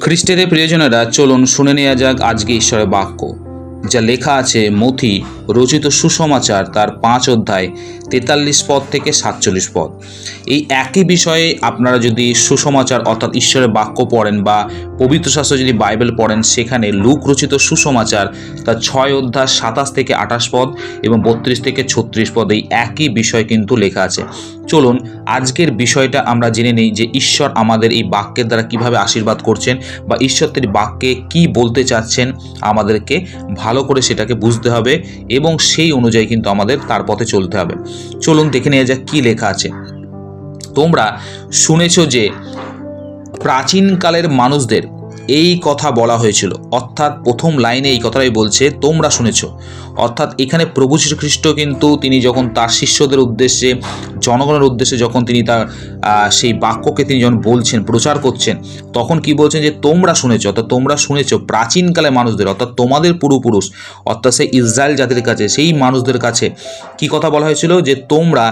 খ্রিস্টের প্রিয়জনেরা, চলুন শুনে নেওয়া যাক আজকে ঈশ্বরের বাক্য, যা লেখা আছে মথি রচিত সুসমাচার তার পাঁচ অধ্যায় তেতাল্লিশ পদ থেকে সাতচল্লিশ পদ। এই একই বিষয়ে আপনারা যদি সুসমাচার অর্থাৎ ঈশ্বরের বাক্য পড়েন বা পবিত্র শাস্ত্র যদি বাইবেল পড়েন, সেখানে লুক রচিত সুসমাচার তার ছয় অধ্যায় সাতাশ থেকে আঠাশ পদ এবং বত্রিশ থেকে ছত্রিশ পদ, এই একই বিষয় কিন্তু লেখা আছে। চলুন, আজকের বিষয়টা আমরা জেনে নিই যে ঈশ্বর আমাদের এই বাক্যের দ্বারা কীভাবে আশীর্বাদ করছেন বা ঈশ্বর তিনি বাক্যে কি বলতে চাচ্ছেন আমাদেরকে ভালো করে সেটাকে বুঝতে হবে এবং সেই অনুযায়ী কিন্তু আমাদের তার পথে চলতে হবে। চলুন দেখে নেওয়া যাক কি লেখা আছে। তোমরা শুনেছ যে প্রাচীনকালের মানুষদের এই কথা বলা হয়েছিল। অর্থাৎ প্রথম লাইনে এই কথাটাই বলছে, তোমরা শুনেছ। অর্থাৎ এখানে প্রভু খ্রিস্ট কিন্তু তিনি যখন তার শিষ্যদের উদ্দেশ্যে, জনগণের উদ্দেশ্যে যখন তিনি তার সেই বাক্যকে তিনি যখন বলছেন, প্রচার করছেন, তখন কি বলছেন যে, তোমরা শুনেছ। অর্থাৎ তোমরা শুনেছ প্রাচীনকালে মানুষদের, অর্থাৎ তোমাদের পূর্বপুরুষ, অর্থাৎ সেই ইসরায়েল জাতির কাছে, সেই মানুষদের কাছে কি কথা বলা হয়েছিল? যে তোমরা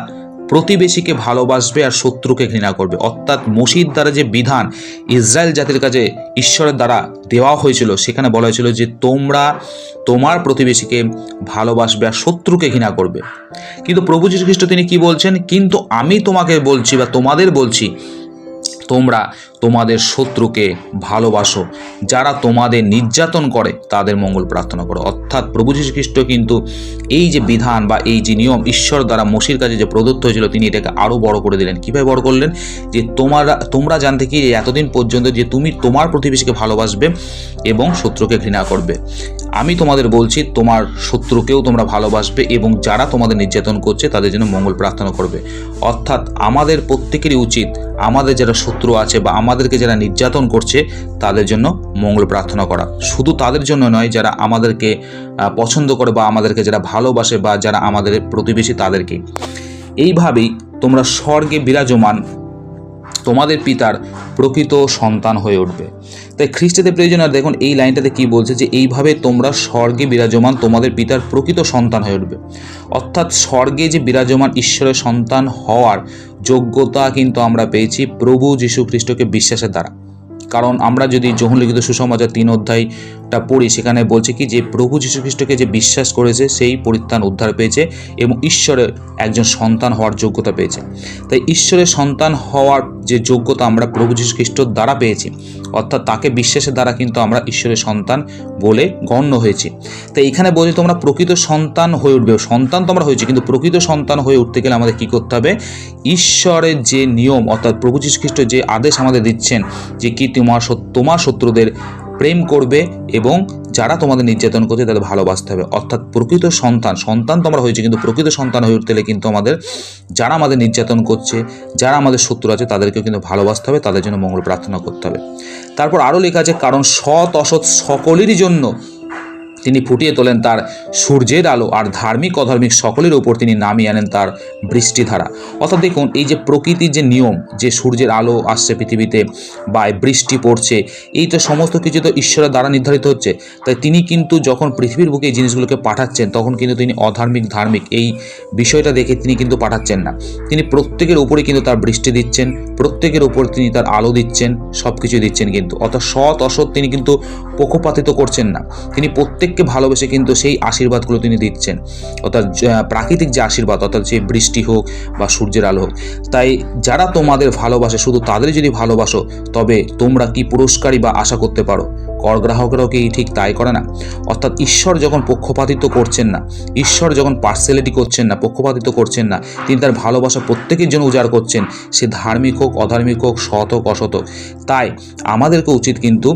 প্রতিবেশীকে ভালোবাসবে আর শত্রুকে ঘৃণা করবে। অর্থাৎ মসিদ দ্বারা যে বিধান ইসরায়েল জাতির কাছে ঈশ্বরের দ্বারা দেওয়া হয়েছিল, সেখানে বলা হয়েছিল যে তোমরা তোমার প্রতিবেশীকে ভালোবাসবে আর শত্রুকে ঘৃণা করবে। কিন্তু প্রভু যীশু খ্রিস্ট তিনি কি বলছেন? কিন্তু আমি তোমাকে বলছি বা তোমাদের বলছি তোমরা তোমাদের শত্রুকে ভালোবাসো। যারা তোমাদের নির্যাতন করে, তাদের মঙ্গল প্রার্থনা করো। অর্থাৎ প্রভু খ্রিস্ট কিন্তু এই যে বিধান বা এই যে নিয়ম ঈশ্বর দ্বারা মসির কাছে যে প্রদত্ত হয়েছিল, তিনি এটাকে আরও বড় করে দিলেন। কীভাবে বড় করলেন? যে তোমরা তোমরা জানতে কি, এতদিন পর্যন্ত যে তুমি তোমার প্রতিবেশীকে ভালোবাসবে এবং শত্রুকে ঘৃণা করবে। আমি তোমাদের বলছি, তোমার শত্রুকেও তোমরা ভালোবাসবে এবং যারা তোমাদের নির্যাতন করছে, তাদের জন্য মঙ্গল প্রার্থনা করবে। অর্থাৎ আমাদের প্রত্যেকেরই উচিত, আমাদের যারা শত্রু আছে বা আমাদেরকে যারা নির্যাতন করছে, তাদের জন্য মঙ্গল প্রার্থনা করা। শুধু তাদের জন্য নয়, যারা আমাদেরকে পছন্দ করে বা আমাদেরকে যারা ভালোবাসে বা যারা আমাদের প্রতিবেশী, তাদেরকে। এইভাবেই তোমরা স্বর্গে বিরাজমান তোমাদের পিতার প্রকৃত সন্তান হয়ে উঠবে। তাই খ্রিস্টদের প্রয়োজন আর দেখুন এই লাইনটাতে কি বলছে যে এইভাবে তোমরা স্বর্গে বিরাজমান তোমাদের পিতার প্রকৃত সন্তান হয়ে উঠবে। অর্থাৎ স্বর্গে যে বিরাজমান ঈশ্বরের সন্তান হওয়ার যোগ্যতা কিন্তু আমরা পেয়েছি প্রভু যীশু খ্রিস্টকে বিশ্বাসের দ্বারা। কারণ আমরা যদি যৌন লিখিত সুসমাচার তিন অধ্যায়টা পড়ি সেখানে বলছে কি, যে প্রভু যীশু খ্রিস্টকে যে বিশ্বাস করেছে, সেই পরিত্রাণ উদ্ধার পেয়েছে এবং ঈশ্বরের একজন সন্তান হওয়ার যোগ্যতা পেয়েছে। তাই ঈশ্বরের সন্তান হওয়ার যে যোগ্যতা আমরা প্রভু যীশু খ্রিস্টর দ্বারা পেয়েছি, অর্থাৎ তাকে বিশ্বাসের দ্বারা কিন্তু আমরা ঈশ্বরের সন্তান বলে গণ্য হয়েছি। তাই এখানে বলছি, তোমরা প্রকৃত সন্তান হয়ে উঠবে। সন্তান তোমরা হয়েছে, কিন্তু প্রকৃত সন্তান হয়ে উঠতে গেলে আমাদের কী করতে হবে? ঈশ্বরের যে নিয়ম, অর্থাৎ প্রভু যীশু খ্রিস্ট যে আদেশ আমাদের দিচ্ছেন, যে কি তোমার তোমার শত্রুদের প্রেম করবে এবং যারা তোমাদের নির্যাতন করছে তাদের ভালোবাসতে হবে। অর্থাৎ প্রকৃত সন্তান সন্তান তোমরা হয়েছে, কিন্তু প্রকৃত সন্তান হয়ে উঠতে গেলে কিন্তু আমাদের, যারা আমাদের নির্যাতন করছে, যারা আমাদের শত্রু আছে, তাদেরকেও কিন্তু ভালোবাসতে হবে, তাদের জন্য মঙ্গল প্রার্থনা করতে হবে। তারপর আরও লেখা আছে, কারণ সৎ, অসৎ সকলেরই জন্য তিনি ফুটিয়ে তোলেন তার সূর্যের আলো আর ধার্মিক অধার্মিক সকলের উপর তিনি নামিয়ে আনেন তার বৃষ্টিধারা। অর্থাৎ দেখুন, এই যে প্রকৃতির যে নিয়ম, যে সূর্যের আলো আসছে পৃথিবীতে বা বৃষ্টি পড়ছে, এই তো সমস্ত কিছু তো ঈশ্বরের দ্বারা নির্ধারিত হচ্ছে। তাই তিনি কিন্তু যখন পৃথিবীর বুকে এই জিনিসগুলোকে পাঠাচ্ছেন, তখন কিন্তু তিনি অধার্মিক, ধার্মিক এই বিষয়টা দেখে তিনি কিন্তু পাঠাচ্ছেন না। তিনি প্রত্যেকের উপরে কিন্তু তার বৃষ্টি দিচ্ছেন, প্রত্যেকের উপর তিনি তার আলো দিচ্ছেন সব কিছু দিচ্ছেন কিন্তু। অর্থাৎ সৎ, অসৎ তিনি কিন্তু পক্ষপাতিত করছেন না। তিনি প্রত্যেককে ভালোবেসে কিন্তু সেই আশীর্বাদগুলো তিনি দিচ্ছেন। অর্থাৎ প্রাকৃতিক যে আশীর্বাদ, অর্থাৎ যে বৃষ্টি হোক বা সূর্যের আলো হোক। তাই যারা তোমাদের ভালোবাসে, শুধু তাদের যদি ভালোবাসো, তবে তোমরা কি পুরস্কারই বা আশা করতে পারো? কর গ্রাহকেরাও কি ঠিক তাই করে না? অর্থাৎ ঈশ্বর যখন পক্ষপাতিত্ব করছেন না, ঈশ্বর যখন পার্সেলিটি করছেন না, পক্ষপাতিত্ব করছেন না, তিনি তার ভালোবাসা প্রত্যেকের জন্য উজাড় করছেন, সে ধার্মিক হোক, অধার্মিক হোক, সৎ হোক, অসৎ হোক। তাই আমাদেরকে উচিত কিন্তু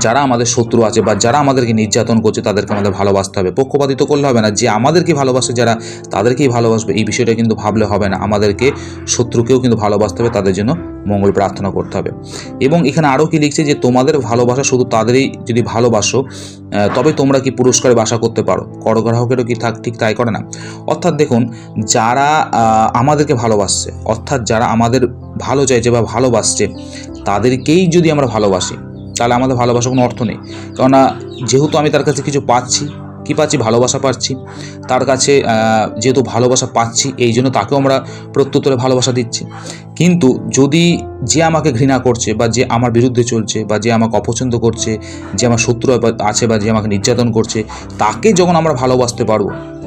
যারা আমাদের শত্রু আছে বা যারা আমাদেরকে নির্যাতন করছে, তাদেরকে আমাদের ভালোবাসতে হবে। পক্ষপাতিত্ব করলে হবে না। যে আমাদেরকে ভালোবাসে, যারা তাদেরকেই ভালোবাসবে, এই বিষয়টা কিন্তু ভাবলে হবে না। আমাদেরকে শত্রুকেও কিন্তু ভালোবাসতে হবে, তাদের জন্য মঙ্গল প্রার্থনা করতে হবে। এবং এখানে আরও কি লিখছে যে, তোমাদের ভালোবাসা শুধু তাদেরই যদি ভালোবাসো তবে তোমরা কি পুরস্কারে বাসা করতে পারো? করগ্রাহকেরও কি থাক, ঠিক তাই করে না? অর্থাৎ দেখুন, যারা আমাদেরকে ভালোবাসছে, অর্থাৎ যারা আমাদের ভালো চাইছে বা ভালোবাসছে, তাদেরকেই যদি আমরা ভালোবাসি তাহলে আমাদের ভালোবাসার কোনো অর্থ নেই। কেননা যেহেতু আমি তার কাছে কিছু পাচ্ছি, কী পাচ্ছি? ভালোবাসা পাচ্ছি। তার কাছে যেহেতু ভালোবাসা পাচ্ছি, এই জন্য তাকেও আমরা প্রত্যুত্তরে ভালোবাসা দিচ্ছি। কিন্তু যদি যে আমাকে ঘৃণা করছে বা যে আমার বিরুদ্ধে চলছে বা যে আমাকে অপছন্দ করছে, যে আমার শত্রু আছে বা যে আমাকে নির্যাতন করছে, তাকে যখন আমরা ভালোবাসতে পারব,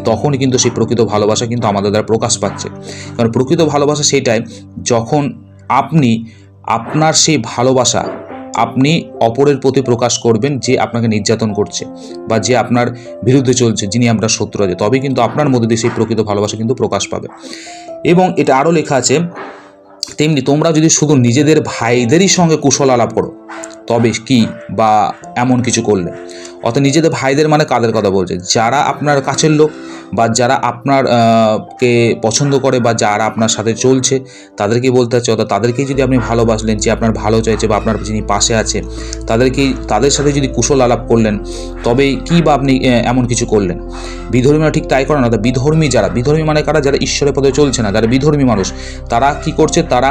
তখনই কিন্তু সেই প্রকৃত ভালোবাসা কিন্তু আমাদের দ্বারা প্রকাশ পাচ্ছে। কারণ প্রকৃত ভালোবাসা সেটাই যখন আপনি আপনার সেই ভালোবাসা আপনি অপরের প্রতি প্রকাশ করবেন যে আপনাকে নির্যাতন করছে বা যে আপনার বিরুদ্ধে চলছে, যিনি আপনার শত্রু আছে। তবে কিন্তু আপনার মধ্যে দিয়ে সেই প্রকৃত ভালোবাসা কিন্তু প্রকাশ পাবে। এবং এটা আরও লেখা আছে, তেমনি তোমরা যদি শুধু নিজেদের ভাইদেরই সঙ্গে কুশল আলাপ করো, তবে কি বা এমন কিছু করলে? অর্থাৎ নিজেদের ভাইদের মানে কাদের কথা বলছে? যারা আপনার কাছের লোক বা যারা আপনার কে পছন্দ করে বা যারা আপনার সাথে চলছে তাদেরকেই বলতে হচ্ছে অর্থাৎ তাদেরকেই যদি আপনি ভালোবাসলেন, যে আপনার ভালো চাইছে বা আপনার যিনি পাশে আছে তাদেরকেই তাদের সাথে যদি কুশল আলাপ করলেন, তবে কি বা আপনি এমন কিছু করলেন? বিধর্মীরা ঠিক তাই করে না অর্থাৎ বিধর্মী যারা, বিধর্মী মানে কারা? যারা ঈশ্বরের পথে চলছে না, যারা বিধর্মী মানুষ, তারা কি করছে? তারা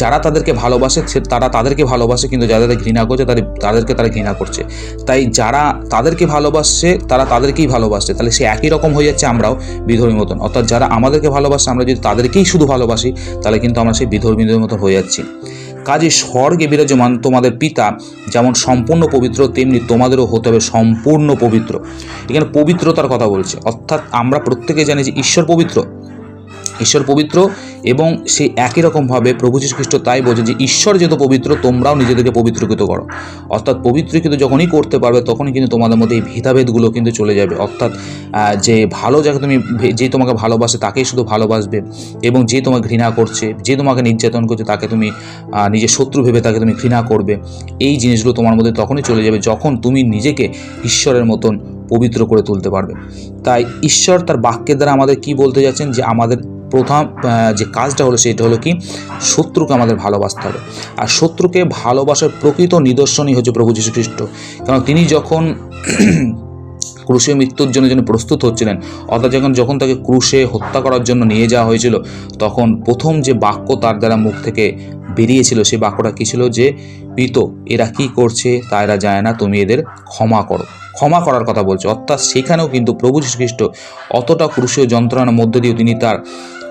যারা তাদেরকে ভালোবাসে তারা তাদেরকে ভালোবাসে, কিন্তু যাদের ঘৃণা করছে, তাদের, তাদেরকে তারা ঘৃণা করছে। তাই যারা তাদেরকে ভালোবাসছে, তারা তাদেরকেই ভালোবাসছে। তাহলে সে একই রকম হয়ে যাচ্ছে আমরাও বিধর্মী মতন। অর্থাৎ যারা আমাদেরকে ভালোবাসে, আমরা যদি তাদেরকেই শুধু ভালোবাসি, তাহলে কিন্তু আমরা সেই বিধর্মীদের মতো হয়ে যাচ্ছি। কাজে স্বর্গে বিরাজমান তোমাদের পিতা যেমন সম্পূর্ণ পবিত্র, তেমনি তোমাদেরও হতে হবে সম্পূর্ণ পবিত্র। এখানে পবিত্রতার কথা বলছে। অর্থাৎ আমরা প্রত্যেকে জানি যে ঈশ্বর পবিত্র। ঈশ্বর পবিত্র এবং সে একই রকমভাবে প্রভু খ্রিস্ট তাই বলছে যে, ঈশ্বর যেহেতু পবিত্র, তোমরাও নিজেদেরকে পবিত্রকৃত করো। অর্থাৎ পবিত্রকৃত যখনই করতে পারবে, তখনই কিন্তু তোমাদের মধ্যে এই ভেদাভেদগুলো কিন্তু চলে যাবে। অর্থাৎ যে ভালো যাকে তুমি যে তোমাকে ভালোবাসে তাকেই শুধু ভালোবাসবে এবং যে তোমাকে ঘৃণা করছে, যে তোমাকে নির্যাতন করছে তাকে তুমি নিজের শত্রু ভেবে তাকে তুমি ঘৃণা করবে। এই জিনিসগুলো তোমার মধ্যে তখনই চলে যাবে যখন তুমি নিজেকে ঈশ্বরের মতন পবিত্র করে তুলতে পারবে। তাই ঈশ্বর তার বাক্যের দ্বারা আমাদের কি বলতে যাচ্ছেন? যে আমাদের প্রথম যে কাজটা হলো সেটা হলো কি? শত্রুকে আমাদের ভালোবাসতে হবে। আর শত্রুকে ভালোবাসার প্রকৃত নিদর্শনই হচ্ছে প্রভু যীশু খ্রিস্ট কারণ তিনি যখন ক্রুশে মৃত্যুর জন্য যিনি প্রস্তুত হচ্ছিলেন, অর্থাৎ যখন যখন তাকে ক্রুশে হত্যা করার জন্য নিয়ে যাওয়া হয়েছিল, তখন প্রথম যে বাক্য তার দ্বারা মুখ থেকে বেরিয়েছিল, সেই বাক্যটা কী ছিল যে পিত এরা কি করছে তা এরা যায় না, তুমি এদের ক্ষমা করো। ক্ষমা করার কথা বলছে। অর্থাৎ সেখানেও কিন্তু প্রভু যীশু খ্রিস্ট অতটা ক্রুশীয় যন্ত্রণার মধ্যে দিয়েও তিনি তার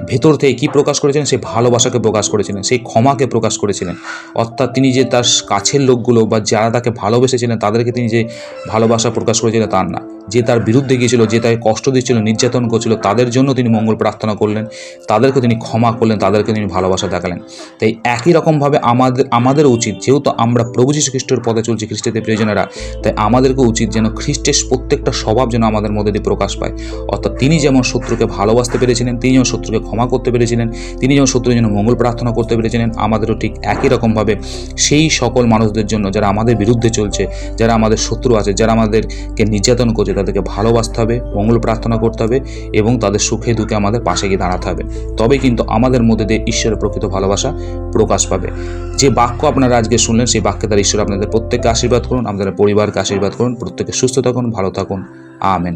ভেতর থেকে কী প্রকাশ করেছিলেন? সেই ভালোবাসাকে প্রকাশ করেছিলেন, সেই ক্ষমাকে প্রকাশ করেছিলেন। অর্থাৎ তিনি যে তার কাছের লোকগুলো বা যারা তাকে ভালোবেসেছিলেন, তাদেরকে তিনি যে ভালোবাসা প্রকাশ করেছিলেন তার না। যে তার বিরুদ্ধে গিয়েছিল, যে তাকে কষ্ট দিচ্ছিল, নির্যাতন করছিল, তাদের জন্য তিনি মঙ্গল প্রার্থনা করলেন, তাদেরকে তিনি ক্ষমা করলেন, তাদেরকে তিনি ভালোবাসা দেখালেন। তাই একই রকমভাবে আমাদের আমাদের উচিত, যেহেতু আমরা প্রভু যীশু খ্রিস্টের পথে চলছি খ্রিস্টের প্রিয়জনেরা। তাই আমাদেরকে উচিত যেন খ্রিস্টের প্রত্যেকটা স্বভাব যেন আমাদের মধ্যে দিয়ে প্রকাশ পায়। অর্থাৎ তিনি যেমন শত্রুকে ভালোবাসতে পেরেছিলেন তিনি যেমন শত্রুকে ক্ষমা করতে পেরেছিলেন, তিনি যেমন শত্রুর জন্য মঙ্গল প্রার্থনা করতে পেরেছিলেন, আমাদেরও ঠিক একই রকমভাবে সেই সকল মানুষদের জন্য যারা আমাদের বিরুদ্ধে চলছে, যারা আমাদের শত্রু আছে, যারা আমাদেরকে নির্যাতন করছে, তাদেরকে ভালোবাসতে হবে, মঙ্গল প্রার্থনা করতে হবে এবং তাদের সুখে দুঃখে আমাদের পাশে গিয়ে দাঁড়াতে হবে। তবে কিন্তু আমাদের মধ্যে দিয়ে ঈশ্বরের প্রকৃত ভালোবাসা প্রকাশ পাবে। যে বাক্য আপনারা আজকে শুনলেন সেই বাক্যে তার ঈশ্বর আপনাদের প্রত্যেককে আশীর্বাদ করুন আপনাদের পরিবারকে আশীর্বাদ করুন প্রত্যেকে সুস্থ থাকুন, ভালো থাকুন। আমেন।